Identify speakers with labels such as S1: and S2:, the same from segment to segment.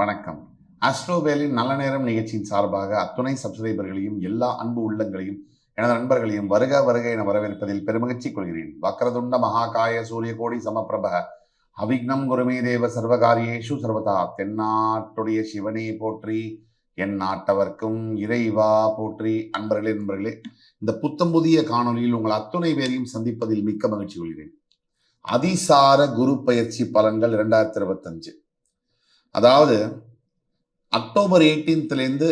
S1: வணக்கம். அஸ்ட்ரோவேலின் நல்ல நேரம் நிகழ்ச்சியின் சார்பாக அத்துணை சப்ஸ்கிரைபர்களையும் எல்லா அன்பு உள்ளங்களையும் எனது நண்பர்களையும் வருக வருக என வரவேற்பதில் பெருமகிழ்ச்சி கொள்கிறேன். வக்ரதுண்ட மகாகாய சூரிய கோடி சமப்பிரப அவிக்னம் குருமே தேவ சர்வகாரியேஷு சர்வதா தென்னாட்டுடைய சிவனே போற்றி என் நாட்டவர்க்கும் இறைவா போற்றி. அன்பர்களே நண்பர்களே இந்த புத்தம் புதிய காணொலியில் உங்கள் அத்துணை பேரையும் சந்திப்பதில் மிக்க மகிழ்ச்சி கொள்கிறேன். அதிசார குரு பயிற்சி பலன்கள் இரண்டாயிரத்தி இருபத்தஞ்சு. அதாவது அக்டோபர் எயிட்டீன்த்லேருந்து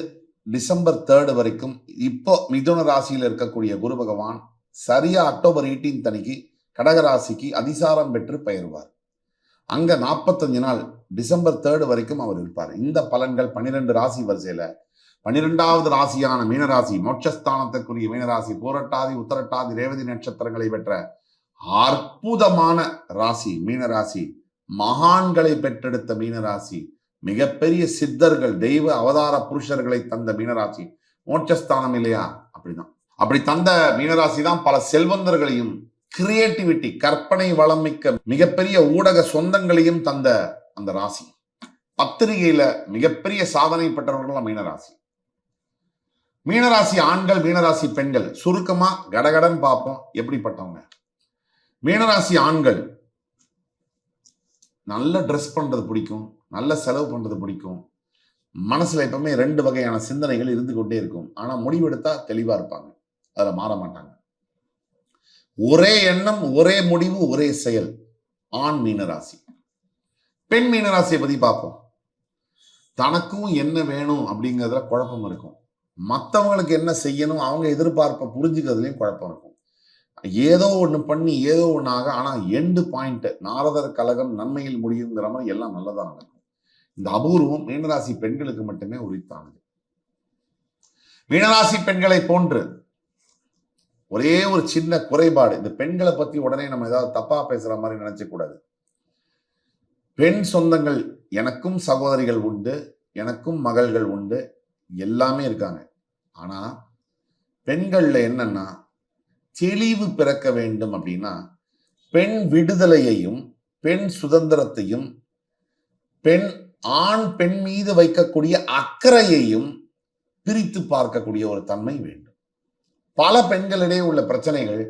S1: டிசம்பர் தேர்டு வரைக்கும் இப்போ மிதுன ராசியில் இருக்கக்கூடிய குரு பகவான் சரியா அக்டோபர் 18th அன்னைக்கு கடக ராசிக்கு அதிசாரம் பெற்று பெயர்வார். அங்க நாற்பத்தஞ்சு நாள் டிசம்பர் தேர்டு வரைக்கும் அவர் இருப்பார். இந்த பலன்கள் பன்னிரெண்டு ராசி வரிசையில பன்னிரெண்டாவது ராசியான மீனராசி மோட்சஸ்தானத்துக்குரிய மீனராசி பூரட்டாதி உத்தரட்டாதி ரேவதி நட்சத்திரங்களை பெற்ற அற்புதமான ராசி மீனராசி. மகான்களை பெற்றெடுத்த மீனராசி மிகப்பெரிய சித்தர்கள் தெய்வ அவதார புருஷர்களை தந்த மீனராசி மோட்சஸ்தானம் இல்லையா? அப்படிதான். அப்படி தந்த மீனராசி தான் பல செல்வந்தர்களையும் கிரியேட்டிவிட்டி கற்பனை வளம் மிக்க மிகப்பெரிய ஊடக சொந்தங்களையும் தந்த அந்த ராசி. பத்திரிகையில மிகப்பெரிய சாதனை பெற்றவர்கள் மீனராசி. மீனராசி ஆண்கள் மீனராசி பெண்கள் சுருக்கமா கடகடன் பார்ப்போம் எப்படிப்பட்டவங்க? மீனராசி ஆண்கள் நல்ல ட்ரெஸ் பண்றது பிடிக்கும். நல்ல செலவு பண்றது பிடிக்கும். மனசுல எப்பவுமே ரெண்டு வகையான சிந்தனைகள் இருந்து கொண்டே இருக்கும். ஆனா முடிவெடுத்தா தெளிவா இருப்பாங்க. அதுல மாற மாட்டாங்க. ஒரே எண்ணம் ஒரே முடிவு ஒரே செயல். ஆண் மீனராசி. பெண் மீனராசியை பத்தி பார்ப்போம். தனக்கும் என்ன வேணும் அப்படிங்கிறதுல குழப்பம் இருக்கும். மற்றவங்களுக்கு என்ன செய்யணும் அவங்க எதிர்பார்ப்பை புரிஞ்சுக்கிறதுலையும் குழப்பம் இருக்கும். ஏதோ ஒன்று பண்ணி ஏதோ ஒன்று ஆக ஆனால் எண்டு பாயிண்ட் நாரதர் கழகம் நன்மையில் முடியுங்கிற மாதிரி எல்லாம் நல்லதாக நடக்கும். இந்த அபூர்வம் மீனராசி பெண்களுக்கு மட்டுமே உரித்தானது. மீனராசி பெண்களை போன்று ஒரே ஒரு சின்ன குறைபாடு இந்த பெண்களை பத்தி உடனே நம்ம ஏதாவது தப்பா பேசுற மாதிரி நினைச்ச கூடாது. பெண் சொந்தங்கள் எனக்கும் சகோதரிகள் உண்டு எனக்கும் மகள்கள் உண்டு எல்லாமே இருக்காங்க. ஆனா பெண்கள்ல என்னன்னா தெளிவு பிறக்க வேண்டும் அப்படின்னா பெண் விடுதலையையும் பெண் சுதந்திரத்தையும் பெண் ஆண் பெண் மீது வைக்கக்கூடிய அக்கறையையும் பிரித்து பார்க்கக்கூடிய ஒரு தன்மை வேண்டும். பல பெண்களிடையே உள்ள பிரச்சனைகள்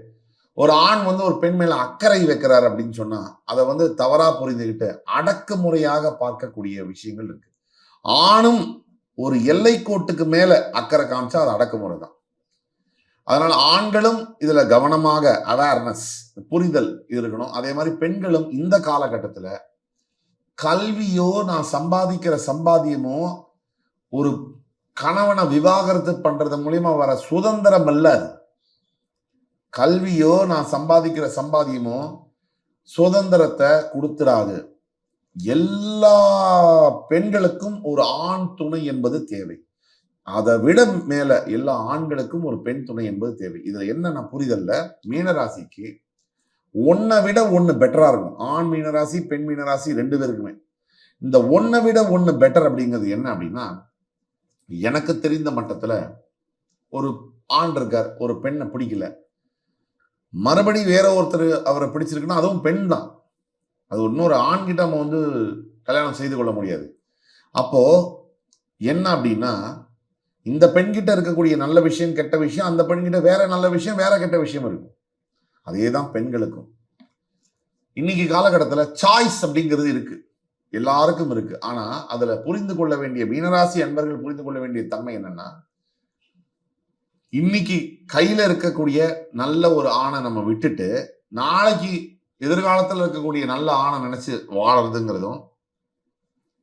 S1: ஒரு ஆண் வந்து ஒரு பெண் மேல அக்கறை வைக்கிறார் அப்படின்னு சொன்னா அதை வந்து தவறா புரிந்துகிட்டு அடக்குமுறையாக பார்க்கக்கூடிய விஷயங்கள் இருக்கு. ஆணும் ஒரு எல்லை கோட்டுக்கு மேல அக்கறை காமிச்சா அது அடக்குமுறை தான் அதனால ஆண்களும் இதுல கவனமாக அவேர்னஸ் புரிதல் இருக்கணும். அதே மாதிரி பெண்களும் இந்த காலகட்டத்துல கல்வியோ நான் சம்பாதிக்கிற சம்பாத்தியமோ ஒரு கணவனை விவாகரத்து பண்றது மூலியமா வர சுதந்திரம் அல்ல அது. கல்வியோ நான் சம்பாதிக்கிற சம்பாத்தியமோ சுதந்திரத்தை கொடுத்துடாது எல்லா பெண்களுக்கும் ஒரு ஆண் துணை என்பது தேவை. அதை விட மேல எல்லா ஆண்களுக்கும் ஒரு பெண் துணை என்பது தேவை. இதுல என்ன புரிதல்ல? மீனராசிக்கு ஒன்னை விட ஒன்னு பெட்டரா இருக்கும் ஆண் மீனராசி பெண் மீனராசி ரெண்டு பேருக்குமே. இந்த ஒன்னை விட ஒன்னு பெட்டர் அப்படிங்கிறது என்ன அப்படின்னா எனக்கு தெரிந்த மட்டத்துல ஒரு ஆண் இருக்கார் ஒரு பெண்ணை பிடிக்கல. மறுபடி வேற ஒருத்தர் அவரை பிடிச்சிருக்குன்னா அதுவும் பெண் தான். அது இன்னொரு ஆண் கிட்ட நம்ம வந்து கல்யாணம் செய்து கொள்ள முடியாது. அப்போ என்ன அப்படின்னா இந்த பெண்கிட்ட இருக்கக்கூடிய நல்ல விஷயம் கெட்ட விஷயம் அந்த பெண்கிட்ட வேற நல்ல விஷயம் வேற கெட்ட விஷயம் இருக்கும். அதே தான் பெண்களுக்கும். இன்னைக்கு காலகட்டத்தில் சாய்ஸ் அப்படிங்கிறது இருக்கு. எல்லாருக்கும் இருக்கு. ஆனா அதுல புரிந்து கொள்ள வேண்டிய மீனராசி அன்பர்கள் புரிந்து கொள்ள வேண்டிய தன்மை என்னன்னா இன்னைக்கு கையில இருக்கக்கூடிய நல்ல ஒரு ஆணை நம்ம விட்டுட்டு நாளைக்கு எதிர்காலத்தில் இருக்கக்கூடிய நல்ல ஆணை நினைச்சு வாழறதுங்கிறதும்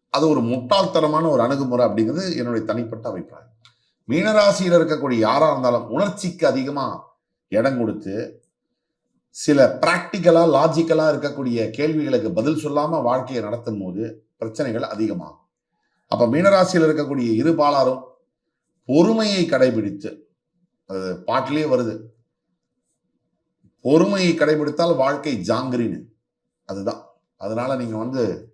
S1: அது ஒரு முட்டாள்தனமான ஒரு அணுகுமுறை அப்படிங்கிறது என்னுடைய தனிப்பட்ட அபிப்பிராயம். மீனராசியில் இருக்கக்கூடிய யாரா இருந்தாலும் உணர்ச்சிக்கு அதிகமா இடம் கொடுத்து சில பிராக்டிக்கலா லாஜிக்கலா இருக்கக்கூடிய கேள்விகளுக்கு பதில் சொல்லாம வாழ்க்கையை நடத்தும் போது பிரச்சனைகள் அதிகமாகும். அப்ப மீனராசியில் இருக்கக்கூடிய இரு பாலாரும் பொறுமையை கடைபிடித்து அது பாட்டிலே வருது. பொறுமையை கடைபிடித்தால் வாழ்க்கை ஜாங்கிரின்னு. அதுதான். அதனால நீங்க வந்து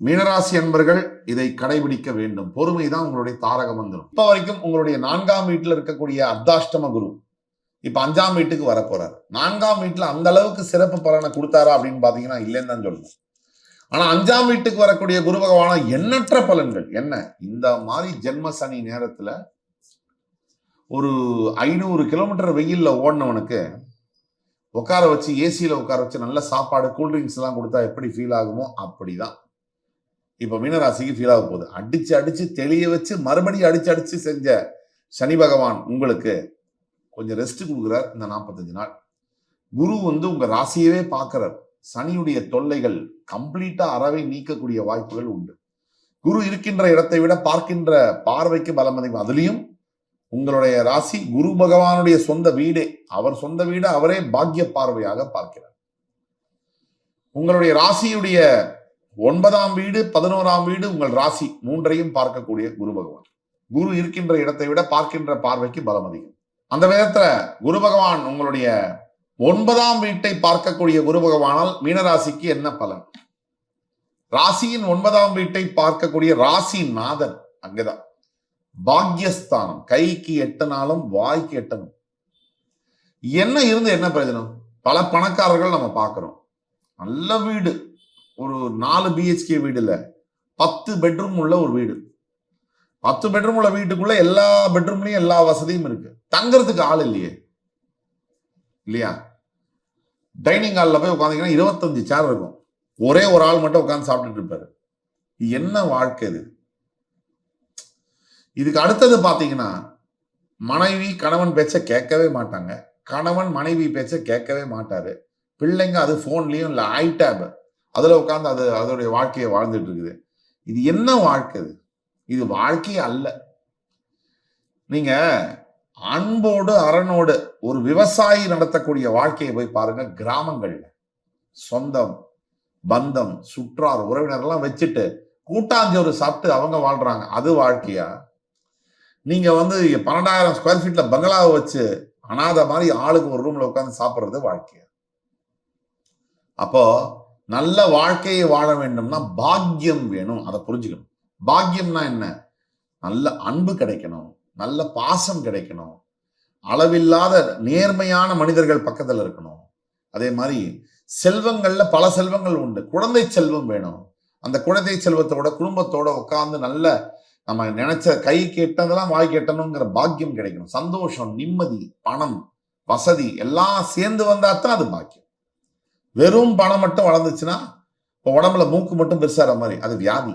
S1: மீனராசி அன்பர்கள் இதை கடைபிடிக்க வேண்டும். பொறுமை தான் உங்களுடைய தாரக மந்திரம் இப்ப வரைக்கும் உங்களுடைய நான்காம் வீட்டில் இருக்கக்கூடிய அர்த்தாஷ்டம குரு இப்ப அஞ்சாம் வீட்டுக்கு வர போறாரு நான்காம் வீட்டுல அந்த அளவுக்கு சிறப்பு பலனை கொடுத்தாரா அப்படின்னு பாத்தீங்கன்னா இல்லைன்னு தான் சொல்லணும். ஆனா அஞ்சாம் வீட்டுக்கு வரக்கூடிய குரு பகவானா எண்ணற்ற பலன்கள். என்ன? இந்த மாதிரி ஜென்ம சனி நேரத்துல ஒரு ஐநூறு கிலோமீட்டர் வெயில்ல ஓடினவனுக்கு உட்கார வச்சு ஏசியில உட்கார வச்சு நல்ல சாப்பாடு கூல்ட்ரிங்க்ஸ் எல்லாம் கொடுத்தா எப்படி ஃபீல் ஆகுமோ அப்படிதான். இப்ப மீனராசிக்கு ஃபீல் ஆக போகுது. அடிச்சு அடிச்சு தெளிய வச்சு மறுபடியும் அடிச்சு அடிச்சு செஞ்ச சனி பகவான் உங்களுக்கு கொஞ்சம் ரெஸ்ட் கொடுக்குறார் இந்த நாற்பத்தஞ்சு நாள். குரு வந்து உங்க ராசியவே பார்க்கிறார். சனியுடைய தொல்லைகள் கம்ப்ளீட்டா அறவை நீக்கக்கூடிய வாய்ப்புகள் உண்டு. குரு இருக்கின்ற இடத்தை விட பார்க்கின்ற பார்வைக்கு பலம் அதிகம். அதுலயும் உங்களுடைய ராசி குரு பகவானுடைய சொந்த வீடே. அவர் சொந்த வீடு அவரே பாக்கிய பார்வையாக பார்க்கிறார். உங்களுடைய ராசியுடைய ஒன்பதாம் வீடு பதினோராம் வீடு உங்கள் ராசி. மூன்றையும் பார்க்கக்கூடிய குரு பகவான். குரு இருக்கின்ற இடத்தை விட பார்க்கின்ற பார்வைக்கு பலம் அதிகம். அந்த விதத்துல குரு பகவான் உங்களுடைய ஒன்பதாம் வீட்டை பார்க்கக்கூடிய குரு பகவானால் மீனராசிக்கு என்ன பலன்? ராசியின் ஒன்பதாம் வீட்டை பார்க்கக்கூடிய ராசி நாதன் அங்கேதான். பாக்யஸ்தானம். கைக்கு எட்டனாலும் வாய்க்கு எட்டணும். என்ன இருந்து என்ன பிரயோஜனம்? பல பணக்காரர்கள் நம்ம பார்க்கிறோம். நல்ல வீடு. ஒரு நாலு பிஹெச்கே வீடு இல்லை பத்து பெட்ரூம் உள்ள ஒரு வீடு. பத்து பெட்ரூம் உள்ள வீட்டுக்குள்ள எல்லா பெட்ரூம்லயும் எல்லா வசதியும் இருக்கு. தங்கறதுக்கு ஆள் இல்லையே. இல்லையா? டைனிங் ஹாலில் போய் உட்காந்தீங்கன்னா இருபத்தஞ்சு சேர் இருக்கும். ஒரே ஒரு ஆள் மட்டும் உட்காந்து சாப்பிட்டுட்டு இருப்பாரு. இது என்ன வாழ்க்கை இது? இதுக்கு அடுத்தது பார்த்தீங்கன்னா மனைவி கணவன் பேச்ச கேட்கவே மாட்டாங்க. கணவன் மனைவி பேச்ச கேட்கவே மாட்டாரு. பிள்ளைங்க அது ஃபோன்லேயும் இல்லை ஐடேப் அதில் உட்காந்து அது அதோடைய வாழ்க்கையை வாழ்ந்துட்டு இருக்குது. இது என்ன வாழ்க்கை இது இது வாழ்க்கையே அல்ல. நீங்க அன்போடு அரணோடு ஒரு விவசாயி நடத்தக்கூடிய வாழ்க்கையை போய் பாருங்க கிராமங்கள்ல. சொந்தம் பந்தம் சுற்றார் உறவினர்லாம் வச்சுட்டு கூட்டாஞ்சோறு சாப்பிட்டு அவங்க வாழ்றாங்க. அது வாழ்க்கையா? நீங்க வந்து பன்னெண்டாயிரம் ஸ்கொயர் ஃபீட்ல பங்களாவை வச்சு அனாதை மாதிரி ஆளுக்கு ஒரு ரூம்ல உட்காந்து சாப்பிட்றது வாழ்க்கையா? அப்போ நல்ல வாழ்க்கையை வாழ வேண்டும்னா பாக்கியம் வேணும். அதை புரிஞ்சுக்கணும். பாக்கியம்னா என்ன? நல்ல அன்பு கிடைக்கணும். நல்ல பாசம் கிடைக்கணும். அளவில்லாத நேர்மையான மனிதர்கள் பக்கத்தில் இருக்கணும். அதே மாதிரி செல்வங்கள்ல பல செல்வங்கள் உண்டு. குழந்தை செல்வம் வேணும். அந்த குழந்தை செல்வத்தோட குடும்பத்தோட உட்கார்ந்து நல்ல நம்ம நினைச்ச கை கேட்டதெல்லாம் வாய் கேட்டணுங்கிற பாக்கியம் கிடைக்கணும். சந்தோஷம் நிம்மதி பணம் வசதி எல்லாம் சேர்ந்து வந்தா தான் அது பாக்கியம். வெறும் பணம் மட்டும் வளர்ந்துச்சுன்னா இப்போ உடம்புல மூக்கு மட்டும் பெருசாகிற மாதிரி அது வியாதி.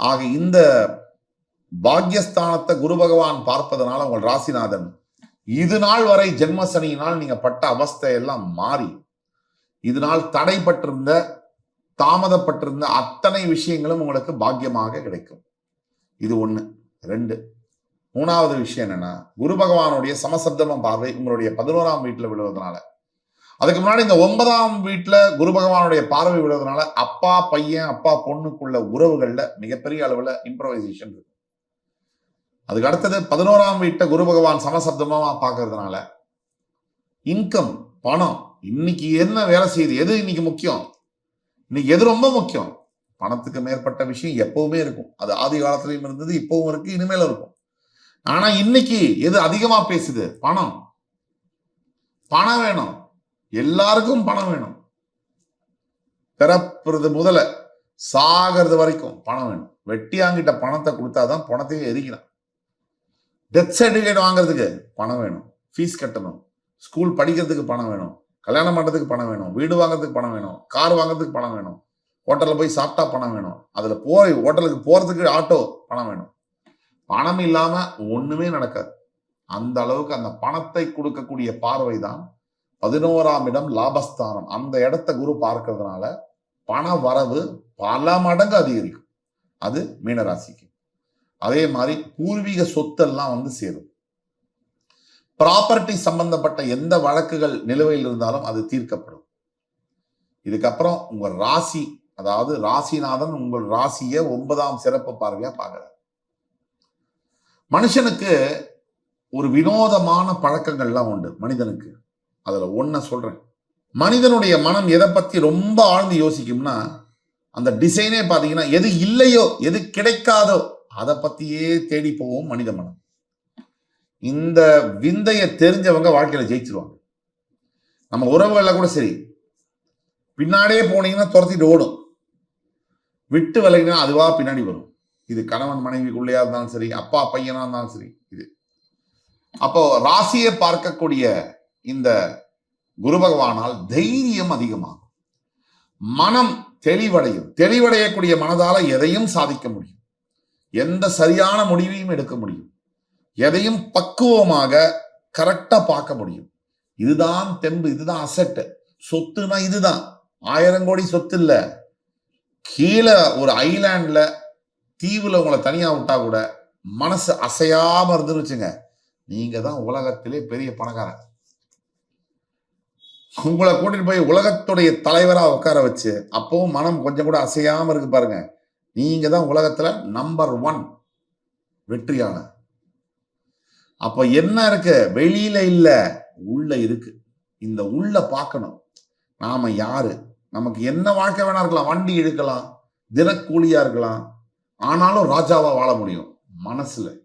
S1: ஆக இந்த பாக்யஸ்தானத்தை குரு பகவான் பார்ப்பதனால உங்கள் ராசிநாதன் இது நாள் வரை ஜென்மசனியினால் நீங்கள் நீங்க பட்ட அவஸ்தை எல்லாம் மாறி இது நாள் தடைப்பட்டிருந்த தாமதப்பட்டிருந்த அத்தனை விஷயங்களும் உங்களுக்கு பாக்கியமாக கிடைக்கும். இது ஒண்ணு. ரெண்டு மூணாவது விஷயம் என்னன்னா குரு பகவானுடைய சமசப்தம பார்வை உங்களுடைய பதினோராம் வீட்டில் விழுவதனால. அதுக்கு முன்னாடி இந்த ஒன்பதாம் வீட்டில் குரு பகவானுடைய பார்வை விடுறதுனால அப்பா பையன் அப்பா பொண்ணுக்குள்ள உறவுகளில் மிகப்பெரிய அளவில் இம்ப்ரவைசேஷன் இருக்கு. அதுக்கு அடுத்தது பதினோராம் வீட்டை குரு பகவான் சமசப்தமாக பார்க்கறதுனால இன்கம் பணம் இன்னைக்கு என்ன வேலை செய்யுது எது இன்னைக்கு முக்கியம்? இன்னைக்கு எது ரொம்ப முக்கியம்? பணத்துக்கு மேற்பட்ட விஷயம் எப்பவுமே இருக்கும். அது ஆதி காலத்திலையும் இருந்தது இப்பவும் இருக்கு இனிமேல இருக்கும். ஆனா இன்னைக்கு எது அதிகமா பேசுது? பணம். பணம் வேணும். எல்லாருக்கும் பணம் வேணும். பிறப்புறது முதல்ல சாகிறது வரைக்கும் பணம் வேணும். வெட்டியாங்கிட்ட பணத்தை கொடுத்தாதான் பணத்தையே எரிக்கிறான் டெத் சர்டிஃபிகேட் வாங்குறதுக்கு பணம் வேணும். ஃபீஸ் கட்டணும். ஸ்கூல் படிக்கிறதுக்கு பணம் வேணும். கல்யாணம் பண்ணுறதுக்கு பணம் வேணும். வீடு வாங்குறதுக்கு பணம் வேணும். கார் வாங்குறதுக்கு பணம் வேணும். ஹோட்டலில் போய் சாப்பிட்டா பணம் வேணும். அதில் போய் ஹோட்டலுக்கு போகிறதுக்கு ஆட்டோ பணம் வேணும். பணம் இல்லாமல் ஒன்றுமே நடக்காது. அந்த அளவுக்கு அந்த பணத்தை கொடுக்கக்கூடிய பார்வை தான் பதினோராம் இடம் லாபஸ்தானம். அந்த இடத்த குரு பார்க்கறதுனால பண வரவு பல மடங்கு அதிகரிக்கும். அது மீனராசிக்கு. அதே மாதிரி பூர்வீக சொத்தெல்லாம் வந்து சேரும். ப்ராப்பர்ட்டி சம்பந்தப்பட்ட எந்த வழக்குகள் நிலுவையில் இருந்தாலும் அது தீர்க்கப்படும். இதுக்கப்புறம் உங்க ராசி அதாவது ராசிநாதன் உங்கள் ராசியை ஒன்பதாம் சிறப்பு பார்வையா பார்க்கிறார். மனுஷனுக்கு ஒரு வினோதமான பழக்கங்கள்லாம் உண்டு மனிதனுக்கு. அதில் ஒன்றை சொல்கிறேன் மனிதனுடைய மனம் எதை பற்றி ரொம்ப ஆழ்ந்து யோசிக்கும்னா அந்த டிசைனே பார்த்தீங்கன்னா எது இல்லையோ எது கிடைக்காதோ அதை பற்றியே தேடி போவோம் மனித மனம். இந்த விந்தையை தெரிஞ்சவங்க வாழ்க்கையில் ஜெயிச்சிருவாங்க. நம்ம உறவுகளில் கூட சரி. பின்னாடியே போனீங்கன்னா துரத்திட்டு ஓடும். விட்டு விலகினா அதுவாக பின்னாடி வரும். இது கணவன் மனைவிக்குள்ளேயா இருந்தாலும் சரி அப்பா பையனா இருந்தாலும் சரி இது. அப்போ ராசியை பார்க்கக்கூடிய இந்த குரு பகவானால் தைரியம் அதிகமாகும். மனம் தெளிவடையும். தெளிவடையக்கூடிய மனதால எதையும் சாதிக்க முடியும். எந்த சரியான முடிவையும் எடுக்க முடியும். எதையும் பக்குவமாக கரெக்டா பார்க்க முடியும். இதுதான் தெம்பு இதுதான் அசட்டு சொத்துனா இதுதான். ஆயிரம் கோடி சொத்து இல்ல. கீழே ஒரு ஐலாண்ட்ல தீவுல உங்களை தனியா விட்டா கூட மனசு அசையாம இருந்துருச்சுங்க. நீங்கள் நீங்க தான் உலகத்திலே பெரிய பணக்காரன். உங்களை கூட்டிட்டு போய் உலகத்துடைய தலைவரா உட்கார வச்சு அப்பவும் மனம் கொஞ்சம் கூட அசையாம இருக்கு பாருங்க. நீங்க தான் உலகத்துல நம்பர் ஒன் வெற்றியான அப்ப என்ன இருக்கு? வெளியில இல்ல உள்ள இருக்கு. இந்த உள்ள பார்க்கணும். நாம யாரு? நமக்கு என்ன வாழ்க்கை வேணா இருக்கலாம். வண்டி இழுக்கலாம் தினக்கூலியா இருக்கலாம். ஆனாலும் ராஜாவா வாழ முடியும். மனசுல.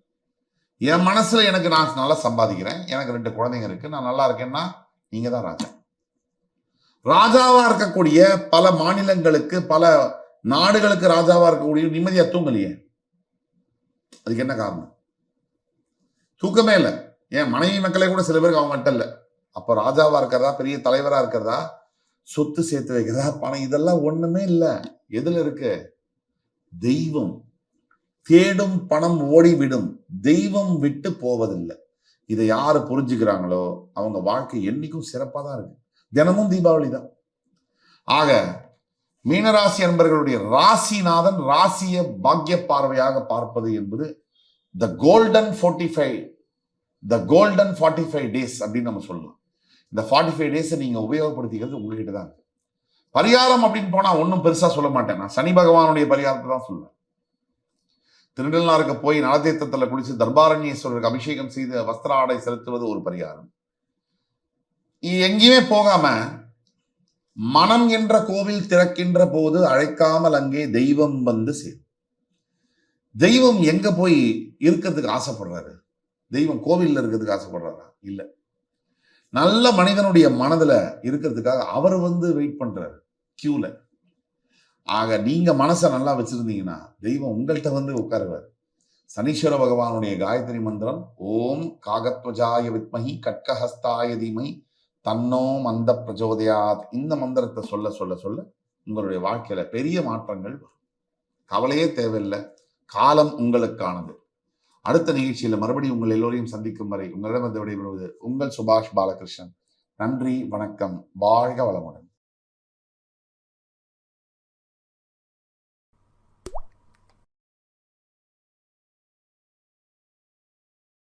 S1: என் மனசுல எனக்கு நான் நல்லா சம்பாதிக்கிறேன். எனக்கு ரெண்டு குழந்தைங்க இருக்கு. நான் நல்லா இருக்கேன்னா நீங்க தான் ராஜா. ராஜாவா இருக்கக்கூடிய பல மாநிலங்களுக்கு பல நாடுகளுக்கு ராஜாவா இருக்கக்கூடிய நிம்மதியா தூங்கலையே. அதுக்கு என்ன காரணம்? தூக்கமே இல்லை. ஏன் மனைவி மக்களே கூட சில பேருக்கு அவங்ககிட்ட இல்லை. அப்போ ராஜாவா இருக்கிறதா பெரிய தலைவரா இருக்கிறதா சொத்து சேர்த்து வைக்கிறதா பணம் இதெல்லாம் ஒண்ணுமே இல்லை. எதுல இருக்கு? தெய்வம். தேடும் பணம் ஓடிவிடும். தெய்வம் விட்டு போவதில்லை. இதை யாரு புரிஞ்சுக்கிறாங்களோ அவங்க வாழ்க்கை என்னைக்கும் சிறப்பாக தான் இருக்கு. தினமும் தீபாவளி தான். ஆக மீனராசி அன்பர்களுடைய ராசிநாதன் ராசிய பாக்கிய பார்வையாக பார்ப்பது என்பது the golden forty five the golden forty five days அப்படின்னு நம்ம சொல்லலாம். இந்த ஃபார்ட்டி ஃபைவ் டேஸை நீங்க உபயோகப்படுத்திக்கிறது உங்ககிட்ட தான் இருக்கு. பரிகாரம் அப்படின்னு போனா ஒன்றும் பெருசா சொல்ல மாட்டேன். நான் சனி பகவானுடைய பரிகாரத்தை தான் சொல்லுவேன் திருநெல்வேலிக்கு போய் நலதீர்த்தத்தில் குளித்து தர்பாரண்யேஸ்வரருக்கு அபிஷேகம் செய்து வஸ்திர ஆடை செலுத்துவது ஒரு பரிகாரம். எங்கேயுமே போகாம மனம் என்ற கோவில் திறக்கின்ற போது அழைக்காமல் அங்கே தெய்வம் வந்து சேரும். தெய்வம் எங்க போய் இருக்கிறதுக்கு ஆசைப்படுறாரு? தெய்வம் கோவில்ல இருக்கிறதுக்கு ஆசைப்படுறாரா? இல்லை. நல்ல மனிதனுடைய மனதுல இருக்கிறதுக்காக அவர் வந்து வெயிட் பண்றாரு கியூல ஆக நீங்க மனசை நல்லா வச்சிருந்தீங்கன்னா தெய்வம் உங்கள்கிட்ட வந்து உட்காருவார். சனீஸ்வர பகவானுடைய காயத்ரி மந்திரம் ஓம் காகத்வஜாய வித்மஹி கட்கஹஸ்தாய தீமை தன்னோ மந்த பிரஜோதயாத் இந்த மந்திரத்தை சொல்ல சொல்ல சொல்ல உங்களுடைய வாழ்க்கையில பெரிய மாற்றங்கள் வரும். கவலையே தேவையில்லை. காலம் உங்களுக்கானது. அடுத்த நிகழ்ச்சியில மறுபடியும் உங்கள் எல்லோரையும் சந்திக்கும் வரை உங்களிடம் விடைபெறுவது உங்கள் சுபாஷ் பாலகிருஷ்ணன். நன்றி வணக்கம். வாழ்க வளமுடன்.